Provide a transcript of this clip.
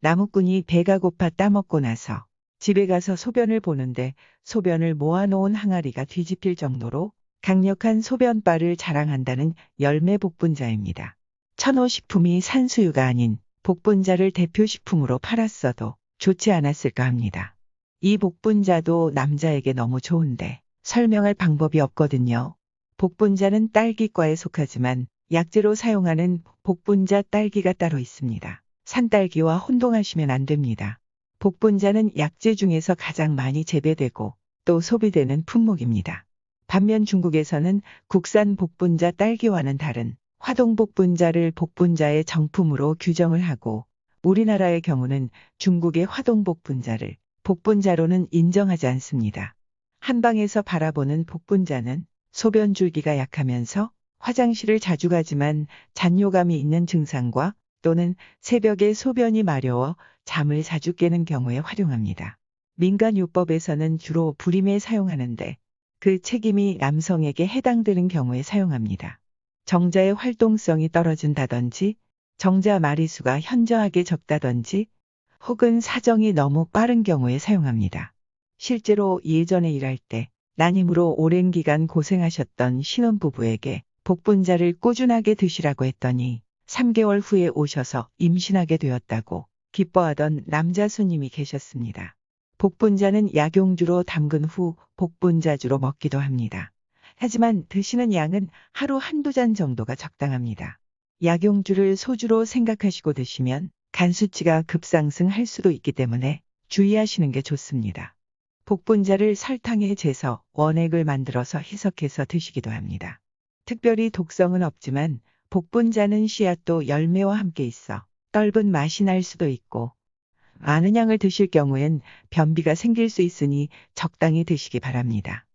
나무꾼이 배가 고파 따먹고 나서 집에 가서 소변을 보는데 소변을 모아놓은 항아리가 뒤집힐 정도로 강력한 소변발을 자랑한다는 열매 복분자입니다. 천호식품이 산수유가 아닌 복분자를 대표식품으로 팔았어도 좋지 않았을까 합니다. 이 복분자도 남자에게 너무 좋은데 설명할 방법이 없거든요. 복분자는 딸기과에 속하지만 약재로 사용하는 복분자 딸기가 따로 있습니다. 산딸기와 혼동하시면 안 됩니다. 복분자는 약재 중에서 가장 많이 재배되고 또 소비되는 품목입니다. 반면 중국에서는 국산 복분자 딸기와는 다른 화동 복분자를 복분자의 정품으로 규정을 하고 우리나라의 경우는 중국의 화동 복분자를 복분자로는 인정하지 않습니다. 한방에서 바라보는 복분자는 소변 줄기가 약하면서 화장실을 자주 가지만 잔뇨감이 있는 증상과 또는 새벽에 소변이 마려워 잠을 자주 깨는 경우에 활용합니다. 민간요법에서는 주로 불임에 사용하는데 그 책임이 남성에게 해당되는 경우에 사용합니다. 정자의 활동성이 떨어진다든지 정자 마리수가 현저하게 적다든지 혹은 사정이 너무 빠른 경우에 사용합니다. 실제로 예전에 일할 때 난임으로 오랜 기간 고생하셨던 신혼부부에게 복분자를 꾸준하게 드시라고 했더니 3개월 후에 오셔서 임신하게 되었다고 기뻐하던 남자 손님이 계셨습니다. 복분자는 약용주로 담근 후 복분자주로 먹기도 합니다. 하지만 드시는 양은 하루 한두 잔 정도가 적당합니다. 약용주를 소주로 생각하시고 드시면 간 수치가 급상승할 수도 있기 때문에 주의하시는 게 좋습니다. 복분자를 설탕에 재서 원액을 만들어서 희석해서 드시기도 합니다. 특별히 독성은 없지만 복분자는 씨앗도 열매와 함께 있어 떫은 맛이 날 수도 있고 많은 양을 드실 경우엔 변비가 생길 수 있으니 적당히 드시기 바랍니다.